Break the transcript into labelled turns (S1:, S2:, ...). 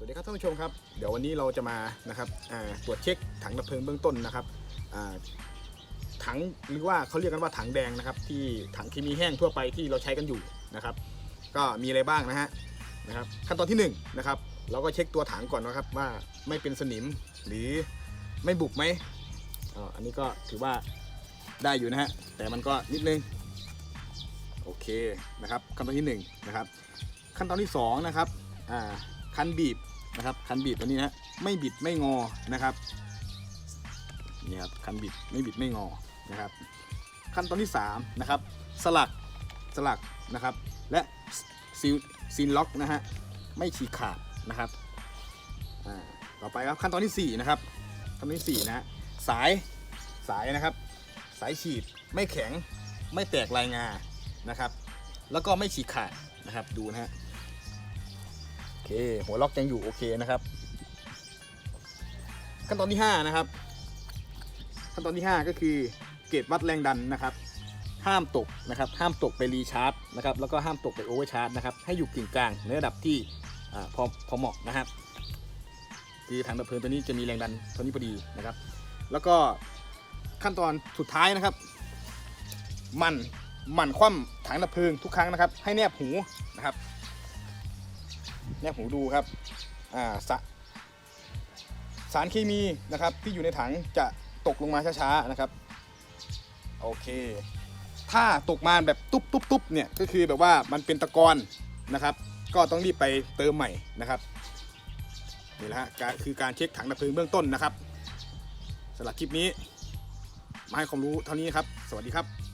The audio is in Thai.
S1: สวัสดีครับท่านผู้ชมครับ เดี๋ยววันนี้เราจะมานะครับตรวจเช็คถังดับเพลิงเบื้องต้นนะครับถังหรือว่าเขาเรียกกันว่าถังแดงนะครับ ที่ถังเคมีแห้งทั่วไปที่เราใช้กันอยู่นะครับ ก็มีอะไรบ้างนะฮะนะครับ ขั้นตอนที่หนึ่งนะครับเราก็เช็คตัวถังก่อนนะครับว่าไม่เป็นสนิมหรือไม่บุบไหมอ,อันนี้ก็ถือว่าได้อยู่นะฮะแต่มันก็นิดนึงโอเคนะครับขั้นตอนที่หนึ่งนะครับขั้นตอนที่สองนะครับคันบีบ นะครับคันบีบตัวนี้นะไม่บิดไม่งอนะครับนี่ครับคันบิดไม่บิดไม่งอนะครับขั้นตอนที่สามนะครับสลักสลักนะครับ และซีลซีลล็อกนะฮะไม่ฉีกขาดนะครับต่อไปครับขั้นตอนที่สี่นะครับขั้นตอนที่สี่นะฮะสายสายนะครับ สายฉีดไม่แข็งไม่แตกลายงานะครับ แล้วก็ไม่ฉีกขาดนะครับดูนะฮะ เค หัวล็อกยังอยู่โอเคนะครับ ขั้นตอนที่ 5 นะครับ ขั้นตอนที่ 5 ก็คือเกจวัดแรงดันนะครับ ห้ามตกนะครับ ห้ามตกไปรีชาร์จนะครับ แล้วก็ห้ามตกไปโอเวอร์ชาร์จนะครับ ให้อยู่กึ่งกลางในระดับที่พอพอเหมาะนะครับ คือถังดับเพลิงตัวนี้จะมีแรงดันเท่านี้พอดีนะครับ แล้วก็ขั้นตอนสุดท้ายนะครับ มันหมั่นคว่ำถังดับเพลิงทุกครั้งนะครับ ให้แนบหูนะครับ แนบหูดูครับอ่าสสารเคมีนะครับที่อยู่ในถังจะตกลงมาช้าๆนะครับโอเค ถ้าตกมาแบบตุ๊บตุ๊บตุ๊บเนี่ยก็คือแบบว่ามันเป็นตะกอนนะครับ ก็ต้องรีบไปเติมใหม่นะครับนี่แหละฮะคือการเช็คถังดับเพลิงเบื้องต้นนะครับสำหรับคลิปนี้มาให้ความรู้เท่านี้ครับ สวัสดีครับ